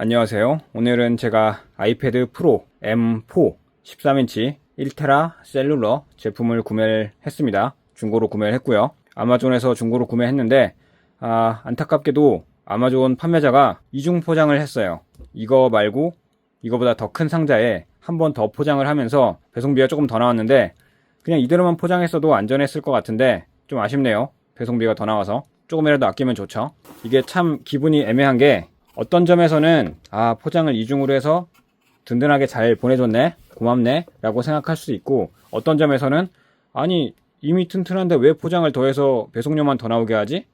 안녕하세요. 오늘은 제가 아이패드 프로 M4 13인치 1테라 셀룰러 제품을 구매를 했습니다. 중고로 구매를 했고요. 아마존에서 중고로 구매했는데 아, 안타깝게도 아마존 판매자가 이중 포장을 했어요. 이거 말고 이거보다 더 큰 상자에 한 번 더 포장을 하면서 배송비가 조금 더 나왔는데 그냥 이대로만 포장했어도 안전했을 것 같은데 좀 아쉽네요. 배송비가 더 나와서 조금이라도 아끼면 좋죠. 이게 참 기분이 애매한 게 어떤 점에서는 아 포장을 이중으로 해서 든든하게 잘 보내줬네 고맙네 라고 생각할 수도 있고 어떤 점에서는 아니 이미 튼튼한데 왜 포장을 더해서 배송료만 더 나오게 하지?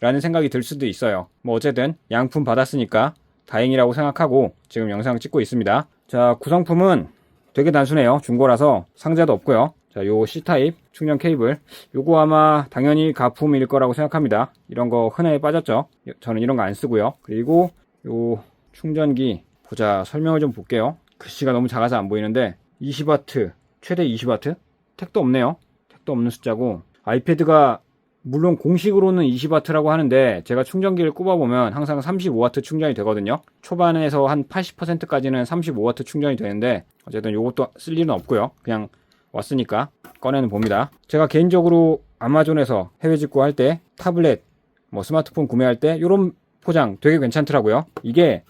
라는 생각이 들 수도 있어요 뭐 어쨌든 양품 받았으니까 다행이라고 생각하고 지금 영상 찍고 있습니다 자 구성품은 되게 단순해요 중고라서 상자도 없고요 자, 요 C타입 충전 케이블. 요거 아마 당연히 가품일 거라고 생각합니다. 이런 거 흔해 빠졌죠? 저는 이런 거 안 쓰고요. 그리고 요 충전기 보자 설명을 좀 볼게요. 글씨가 너무 작아서 안 보이는데 20W 최대 20W 택도 없네요. 택도 없는 숫자고 아이패드가 물론 공식으로는 20W라고 하는데 제가 충전기를 꼽아보면 항상 35W 충전이 되거든요. 초반에서 한 80%까지는 35W 충전이 되는데 어쨌든 요것도 쓸 일은 없고요. 그냥 왔으니까 꺼내는 봅니다. 제가 개인적으로 아마존에서 해외 직구할 때 타블렛, 뭐 스마트폰 구매할 때 이런 포장 되게 괜찮더라고요. 이게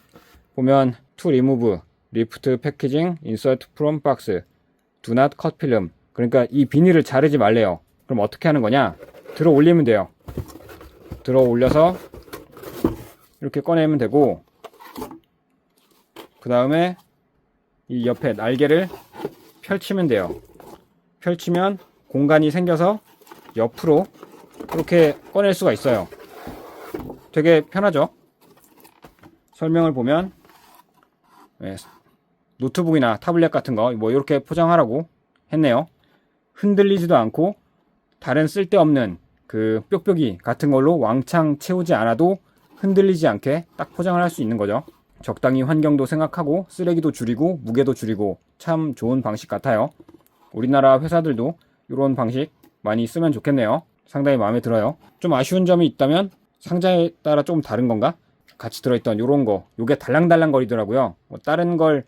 보면 투 리무브, 리프트 패키징, 인서트 프롬 박스, not cut film. 그러니까 이 비닐을 자르지 말래요. 그럼 어떻게 하는 거냐? 들어 올리면 돼요. 들어 올려서 이렇게 꺼내면 되고 그 다음에 이 옆에 날개를 펼치면 돼요. 펼치면 공간이 생겨서 옆으로 이렇게 꺼낼 수가 있어요. 되게 편하죠? 설명을 보면 네, 노트북이나 타블렛 같은 거 뭐 이렇게 포장하라고 했네요. 흔들리지도 않고 다른 쓸데없는 그 뾱뾱이 같은 걸로 왕창 채우지 않아도 흔들리지 않게 딱 포장을 할 수 있는 거죠. 적당히 환경도 생각하고 쓰레기도 줄이고 무게도 줄이고 참 좋은 방식 같아요. 우리나라 회사들도 이런 방식 많이 쓰면 좋겠네요. 상당히 마음에 들어요. 좀 아쉬운 점이 있다면 상자에 따라 조금 다른 건가? 같이 들어있던 요런 거 요게 달랑달랑 거리더라고요. 뭐 다른 걸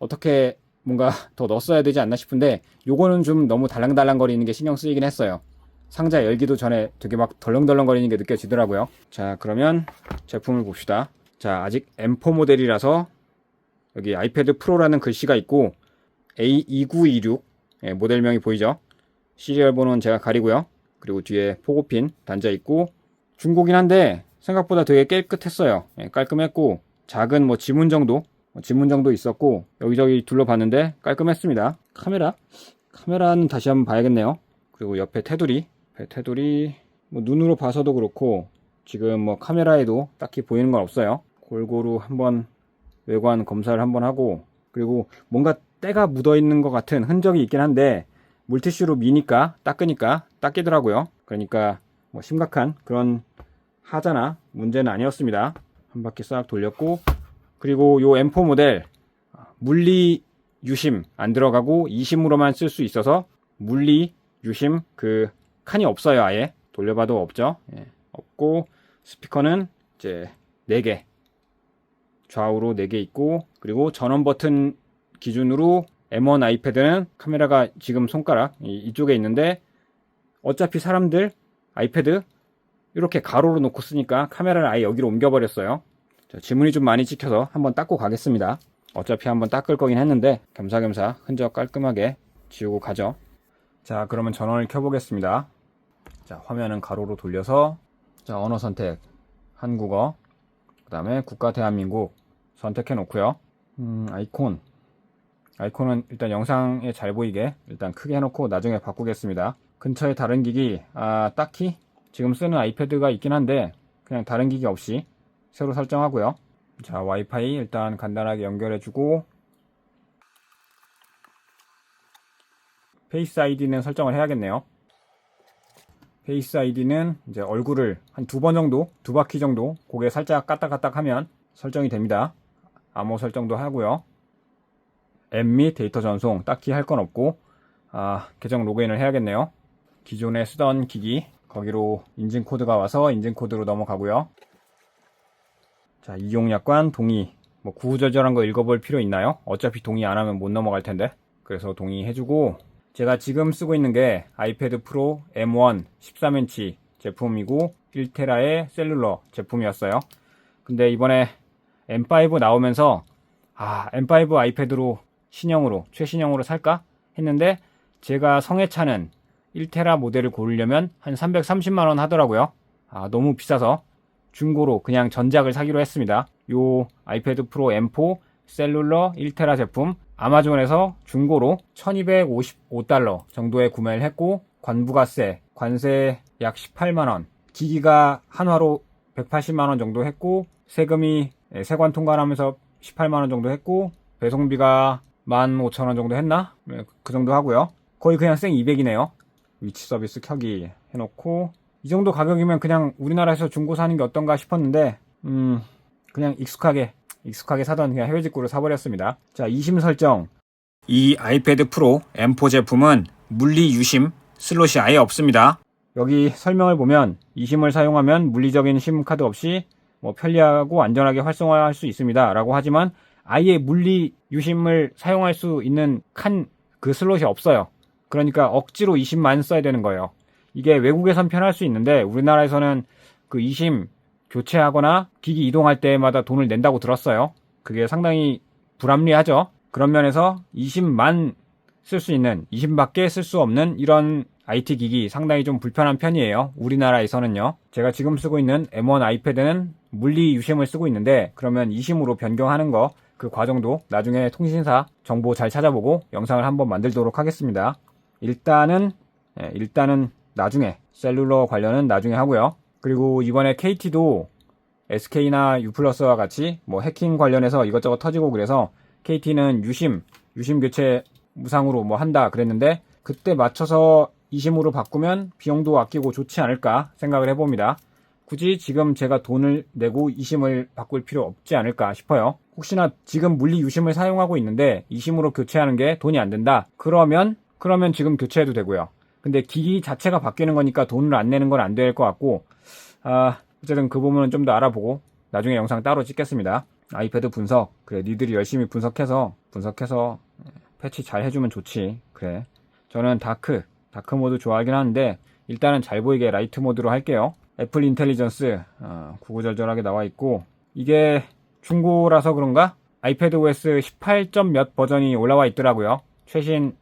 어떻게 뭔가 더 넣었어야 되지 않나 싶은데 요거는 좀 너무 달랑달랑 거리는 게 신경 쓰이긴 했어요. 상자 열기도 전에 되게 막 덜렁덜렁 거리는 게 느껴지더라고요. 자 그러면 제품을 봅시다. 자 아직 M4 모델이라서 여기 아이패드 프로라는 글씨가 있고 A2926 예, 모델명이 보이죠? 시리얼 번호는 제가 가리고요. 그리고 뒤에 포고핀 단자 있고 중고긴 한데 생각보다 되게 깨끗했어요. 예, 깔끔했고 작은 뭐 지문 정도 뭐 지문 정도 있었고 여기저기 둘러봤는데 깔끔했습니다. 카메라 카메라는 다시 한번 봐야겠네요. 그리고 옆에 테두리 테두리 뭐 눈으로 봐서도 그렇고 지금 뭐 카메라에도 딱히 보이는 건 없어요. 골고루 한번 외관 검사를 한번 하고 그리고 뭔가 때가 묻어 있는 것 같은 흔적이 있긴 한데 물티슈로 미니까 닦으니까 닦이더라고요. 그러니까 뭐 심각한 그런 하자나 문제는 아니었습니다. 한 바퀴 싹 돌렸고 그리고 요 M4 모델 물리 유심 안 들어가고 이심으로만 쓸 수 있어서 물리 유심 그 칸이 없어요 아예 돌려봐도 없죠 예, 없고 스피커는 이제 4개 좌우로 4개 있고 그리고 전원 버튼 기준으로 M1 아이패드는 카메라가 지금 손가락 이쪽에 있는데 어차피 사람들 아이패드 이렇게 가로로 놓고 쓰니까 카메라를 아예 여기로 옮겨버렸어요. 자, 지문이 좀 많이 찍혀서 한번 닦고 가겠습니다. 어차피 한번 닦을 거긴 했는데 겸사겸사 흔적 깔끔하게 지우고 가죠. 자 그러면 전원을 켜보겠습니다. 자 화면은 가로로 돌려서 자 언어 선택 한국어 그 다음에 국가 대한민국 선택해 놓고요. 음, 아이콘 아이콘은 일단 영상에 잘 보이게 일단 크게 해놓고 나중에 바꾸겠습니다. 근처에 다른 기기, 아, 딱히 지금 쓰는 아이패드가 있긴 한데 그냥 다른 기기 없이 새로 설정하고요. 자, 와이파이 일단 간단하게 연결해주고 페이스 아이디는 설정을 해야겠네요. 페이스 아이디는 이제 얼굴을 한 두 번 정도, 두 바퀴 정도 고개 살짝 까딱까딱 하면 설정이 됩니다. 암호 설정도 하고요. 앱 및 데이터 전송 딱히 할 건 없고 아, 계정 로그인을 해야겠네요. 기존에 쓰던 기기 거기로 인증 코드가 와서 인증 코드로 넘어가고요. 자, 이용 약관 동의 뭐 구구절절한 거 읽어볼 필요 있나요? 어차피 동의 안 하면 못 넘어갈 텐데. 그래서 동의해주고 제가 지금 쓰고 있는 게 아이패드 프로 M1 13인치 제품이고 1테라의 셀룰러 제품이었어요. 근데 이번에 M5 나오면서 아 M5 아이패드로 신형으로 최신형으로 살까 했는데 제가 성에 차는 1테라 모델을 고르려면 한 330만 원 하더라고요. 아 너무 비싸서 중고로 그냥 전작을 사기로 했습니다. 요 아이패드 프로 M4 셀룰러 1테라 제품 아마존에서 중고로 1255달러 정도에 구매를 했고 관부가세 관세 약 18만원 기기가 한화로 180만원 정도 했고 세금이 예, 세관 통관하면서 18만원 정도 했고 배송비가 15,000원 정도 했나? 네, 그 정도 하고요 거의 그냥 생 200이네요 위치 서비스 켜기 해놓고 이 정도 가격이면 그냥 우리나라에서 중고 사는 게 어떤가 싶었는데 음 그냥 익숙하게 익숙하게 사던 그냥 해외 직구를 사버렸습니다. 자, 이심 설정. 이 아이패드 프로 M4 제품은 물리 유심 슬롯이 아예 없습니다. 여기 설명을 보면 이심을 사용하면 물리적인 심 카드 없이 뭐 편리하고 안전하게 활성화할 수 있습니다. 라고 하지만 아예 물리 유심을 사용할 수 있는 칸 그 슬롯이 없어요. 그러니까 억지로 이심만 써야 되는 거예요. 이게 외국에선 편할 수 있는데 우리나라에서는 그 이심 교체하거나 기기 이동할 때마다 돈을 낸다고 들었어요. 그게 상당히 불합리하죠. 그런 면에서 20만 쓸 수 있는, 20밖에 쓸 수 없는 이런 IT 기기 상당히 좀 불편한 편이에요. 우리나라에서는요. 제가 지금 쓰고 있는 M1 아이패드는 물리 유심을 쓰고 있는데 그러면 2심으로 변경하는 거 그 과정도 나중에 통신사 정보 잘 찾아보고 영상을 한번 만들도록 하겠습니다. 일단은 예, 일단은 나중에 셀룰러 관련은 나중에 하고요. 그리고 이번에 KT도 SK나 U+와 같이 뭐 해킹 관련해서 이것저것 터지고 그래서 KT는 유심, 유심 교체 무상으로 뭐 한다 그랬는데 그때 맞춰서 이심으로 바꾸면 비용도 아끼고 좋지 않을까 생각을 해봅니다. 굳이 지금 제가 돈을 내고 이심을 바꿀 필요 없지 않을까 싶어요. 혹시나 지금 물리 유심을 사용하고 있는데 이심으로 교체하는 게 돈이 안 된다. 그러면 그러면 지금 교체해도 되고요. 근데 기기 자체가 바뀌는 거니까 돈을 안 내는 건 안 될 것 같고 아, 어쨌든 그 부분은 좀 더 알아보고 나중에 영상 따로 찍겠습니다. 아이패드 분석. 그래, 니들이 열심히 분석해서, 분석해서 패치 잘 해주면 좋지. 그래. 저는 다크, 다크 모드 좋아하긴 하는데, 일단은 잘 보이게 라이트 모드로 할게요. 애플 인텔리전스, 어, 구구절절하게 나와 있고, 이게 중고라서 그런가? 아이패드 OS 18점 몇 버전이 올라와 있더라고요. 최신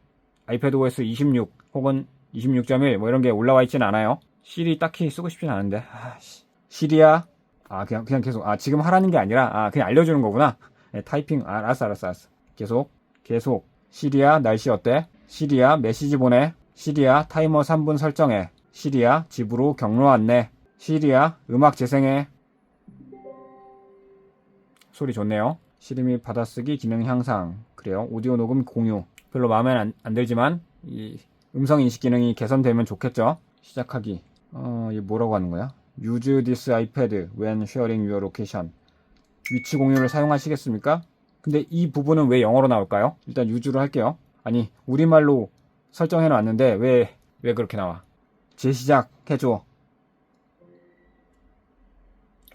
아이패드 OS 26 혹은 26.1 뭐 이런 게 올라와 있진 않아요. 시리 딱히 쓰고 싶진 않은데. 아, 씨. 시리야? 아, 그냥, 그냥 계속, 아, 지금 하라는 게 아니라, 아, 그냥 알려주는 거구나. 네, 타이핑, 아, 알았어, 알았어, 알았어. 계속, 계속. 시리야, 날씨 어때? 시리야, 메시지 보내. 시리야, 타이머 3분 설정해. 시리야, 집으로 경로 안내. 시리야, 음악 재생해. 소리 좋네요. 시리 및 받아쓰기 기능 향상. 그래요. 오디오 녹음 공유. 별로 마음에 안, 안 들지만, 이 음성 인식 기능이 개선되면 좋겠죠? 시작하기. 어, 이게 뭐라고 하는 거야? Use this iPad when sharing your location. 위치 공유를 사용하시겠습니까? 근데 이 부분은 왜 영어로 나올까요? 일단 유주로 할게요. 아니, 우리말로 설정해 놨는데 왜, 왜 그렇게 나와? 재시작 해줘.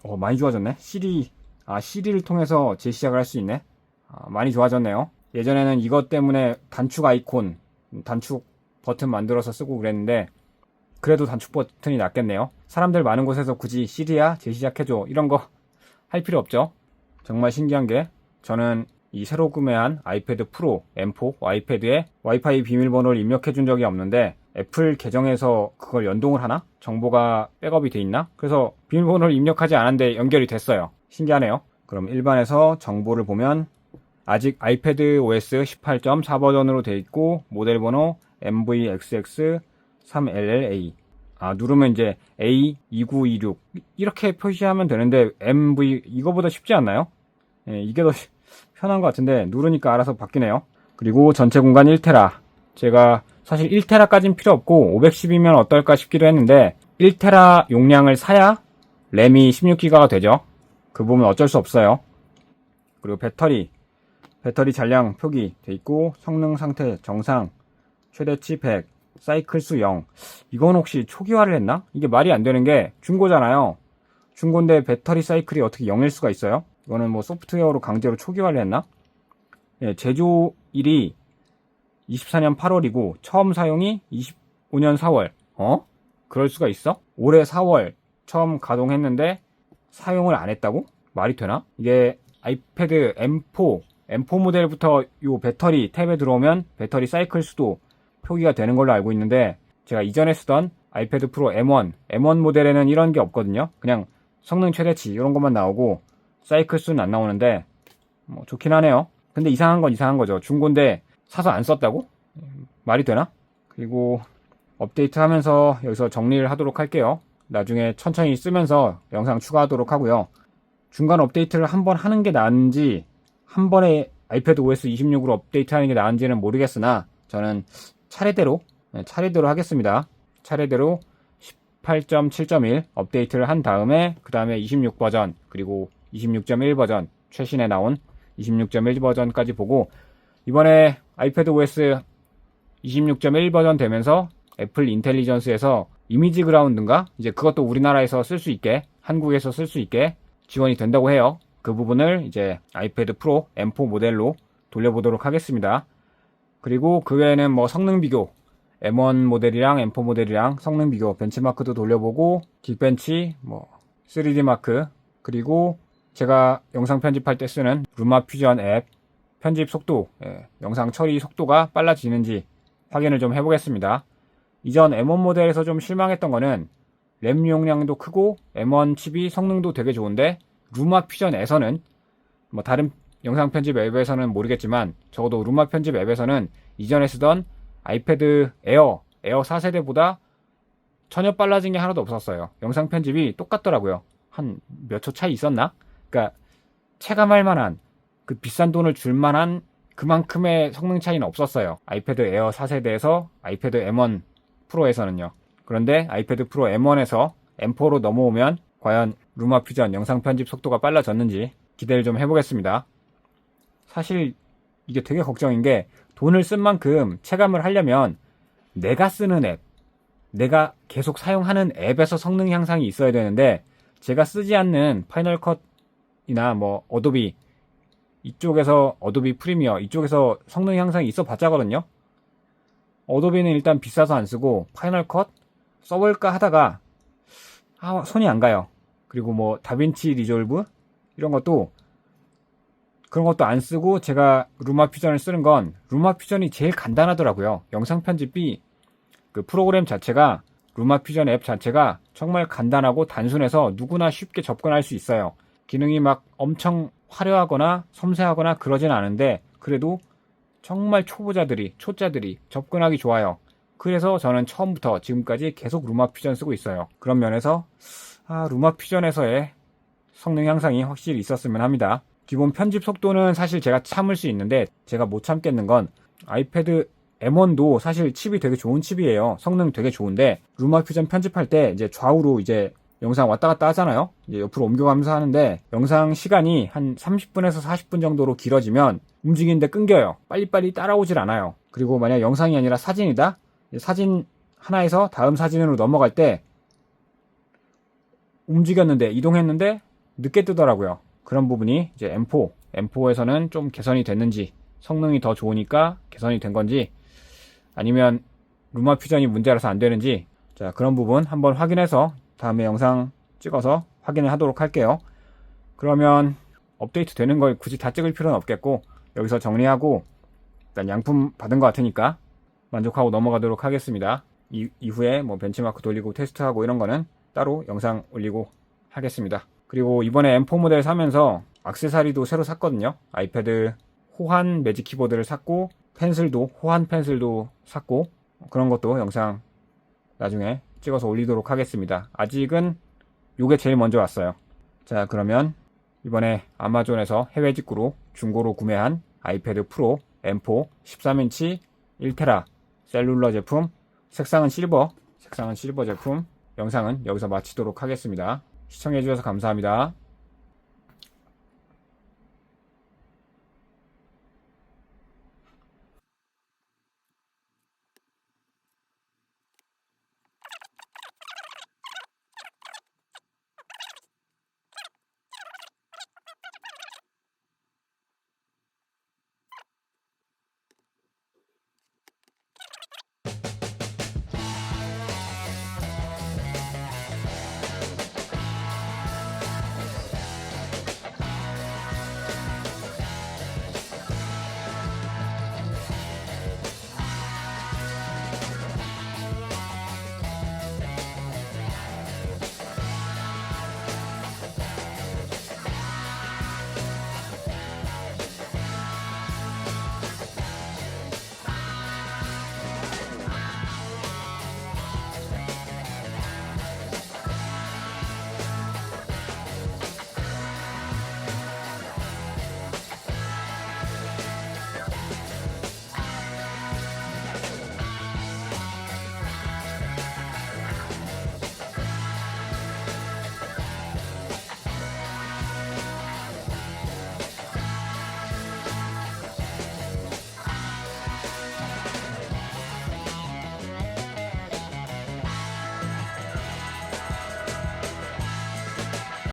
어, 많이 좋아졌네. 시리, 아, 시리를 통해서 재시작을 할 수 있네. 아, 많이 좋아졌네요. 예전에는 이것 때문에 단축 아이콘, 단축 버튼 만들어서 쓰고 그랬는데, 그래도 단축 버튼이 낫겠네요. 사람들 많은 곳에서 굳이 시리야 재시작해줘 이런 거 할 필요 없죠. 정말 신기한 게 저는 이 새로 구매한 아이패드 프로 M4 아이패드에 와이파이 비밀번호를 입력해 준 적이 없는데 애플 계정에서 그걸 연동을 하나? 정보가 백업이 돼 있나? 그래서 비밀번호를 입력하지 않았는데 연결이 됐어요. 신기하네요. 그럼 일반에서 정보를 보면 아직 아이패드 OS 18.4 버전으로 돼 있고 모델 번호 MVXX 3LLA. 아, 누르면 이제 A2926. 이렇게 표시하면 되는데, MV, 이거보다 쉽지 않나요? 예, 이게 더 쉬- 편한 것 같은데, 누르니까 알아서 바뀌네요. 그리고 전체 공간 1테라. 제가 사실 1테라까진 필요 없고, 510이면 어떨까 싶기도 했는데, 1테라 용량을 사야 램이 16기가가 되죠. 그 부분 어쩔 수 없어요. 그리고 배터리. 배터리 잔량 표기 돼 있고, 성능 상태 정상, 최대치 100, 사이클 수 0. 이건 혹시 초기화를 했나? 이게 말이 안 되는 게 중고잖아요. 중고인데 배터리 사이클이 어떻게 0일 수가 있어요? 이거는 뭐 소프트웨어로 강제로 초기화를 했나? 예, 제조일이 24년 8월이고 처음 사용이 25년 4월. 어? 그럴 수가 있어? 올해 4월 처음 가동했는데 사용을 안 했다고? 말이 되나? 이게 아이패드 M4, M4 모델부터 요 배터리 탭에 들어오면 배터리 사이클 수도 표기가 되는 걸로 알고 있는데 제가 이전에 쓰던 아이패드 프로 M1, M1 모델에는 이런 게 없거든요. 그냥 성능 최대치 이런 것만 나오고 사이클 수는 안 나오는데 뭐 좋긴 하네요. 근데 이상한 건 이상한 거죠. 중고인데 사서 안 썼다고? 말이 되나? 그리고 업데이트 하면서 여기서 정리를 하도록 할게요. 나중에 천천히 쓰면서 영상 추가하도록 하고요. 중간 업데이트를 한번 하는 게 나은지 한 번에 아이패드 OS 26으로 업데이트 하는 게 나은지는 모르겠으나 저는 차례대로 네, 차례대로 하겠습니다. 차례대로 18.7.1 업데이트를 한 다음에 그 다음에 26 버전 그리고 26.1 버전 최신에 나온 26.1 버전까지 보고 이번에 아이패드 OS 26.1 버전 되면서 애플 인텔리전스에서 이미지 그라운드인가 이제 그것도 우리나라에서 쓸 수 있게 한국에서 쓸 수 있게 지원이 된다고 해요. 그 부분을 이제 아이패드 프로 M4 모델로 돌려보도록 하겠습니다. 그리고 그 외에는 뭐 성능 비교 M1 모델이랑 M4 모델이랑 성능 비교 벤치마크도 돌려보고 긱벤치 뭐 3D 마크 그리고 제가 영상 편집할 때 쓰는 루마 퓨전 앱 편집 속도 예, 영상 처리 속도가 빨라지는지 확인을 좀 해보겠습니다. 이전 M1 모델에서 좀 실망했던 거는 램 용량도 크고 M1 칩이 성능도 되게 좋은데 루마 퓨전에서는 뭐 다른 영상 편집 앱에서는 모르겠지만 적어도 루마 편집 앱에서는 이전에 쓰던 아이패드 에어 에어 4세대보다 전혀 빨라진 게 하나도 없었어요. 영상 편집이 똑같더라고요. 한 몇 초 차이 있었나? 그러니까 체감할 만한 그 비싼 돈을 줄 만한 그만큼의 성능 차이는 없었어요. 아이패드 에어 4세대에서 아이패드 M1 프로에서는요. 그런데 아이패드 프로 M1에서 M4로 넘어오면 과연 루마 퓨전 영상 편집 속도가 빨라졌는지 기대를 좀 해보겠습니다. 사실 이게 되게 걱정인 게 돈을 쓴 만큼 체감을 하려면 내가 쓰는 앱, 내가 계속 사용하는 앱에서 성능 향상이 있어야 되는데 제가 쓰지 않는 파이널 컷이나 뭐 어도비 이쪽에서 어도비 프리미어 이쪽에서 성능 향상이 있어 봤자거든요. 어도비는 일단 비싸서 안 쓰고 파이널 컷 써볼까 하다가 아, 손이 안 가요. 그리고 뭐 다빈치 리졸브 이런 것도 그런 것도 안 쓰고 제가 루마 퓨전을 쓰는 건 루마 퓨전이 제일 간단하더라고요. 영상 편집이 그 프로그램 자체가 루마 퓨전 앱 자체가 정말 간단하고 단순해서 누구나 쉽게 접근할 수 있어요. 기능이 막 엄청 화려하거나 섬세하거나 그러진 않은데 그래도 정말 초보자들이 초짜들이 접근하기 좋아요. 그래서 저는 처음부터 지금까지 계속 루마 퓨전 쓰고 있어요. 그런 면에서 아, 루마 퓨전에서의 성능 향상이 확실히 있었으면 합니다. 기본 편집 속도는 사실 제가 참을 수 있는데 제가 못 참겠는 건 아이패드 M1도 사실 칩이 되게 좋은 칩이에요. 성능 되게 좋은데 루마 퓨전 편집할 때 이제 좌우로 이제 영상 왔다 갔다 하잖아요. 이제 옆으로 옮겨가면서 하는데 영상 시간이 한 30분에서 40분 정도로 길어지면 움직이는데 끊겨요. 빨리빨리 따라오질 않아요. 그리고 만약 영상이 아니라 사진이다? 사진 하나에서 다음 사진으로 넘어갈 때 움직였는데 이동했는데 늦게 뜨더라고요. 그런 부분이 이제 M4, M4에서는 좀 개선이 됐는지 성능이 더 좋으니까 개선이 된 건지 아니면 루마 퓨전이 문제라서 안 되는지 자 그런 부분 한번 확인해서 다음에 영상 찍어서 확인을 하도록 할게요. 그러면 업데이트 되는 걸 굳이 다 찍을 필요는 없겠고 여기서 정리하고 일단 양품 받은 것 같으니까 만족하고 넘어가도록 하겠습니다. 이, 이후에 뭐 벤치마크 돌리고 테스트하고 이런 거는 따로 영상 올리고 하겠습니다. 그리고 이번에 M4 모델 사면서 악세사리도 새로 샀거든요. 아이패드 호환 매직 키보드를 샀고 펜슬도 호환 펜슬도 샀고 그런 것도 영상 나중에 찍어서 올리도록 하겠습니다. 아직은 요게 제일 먼저 왔어요. 자 그러면 이번에 아마존에서 해외 직구로 중고로 구매한 아이패드 프로 M4 13인치 1테라 셀룰러 제품 색상은 실버 색상은 실버 제품 영상은 여기서 마치도록 하겠습니다. 시청해주셔서 감사합니다.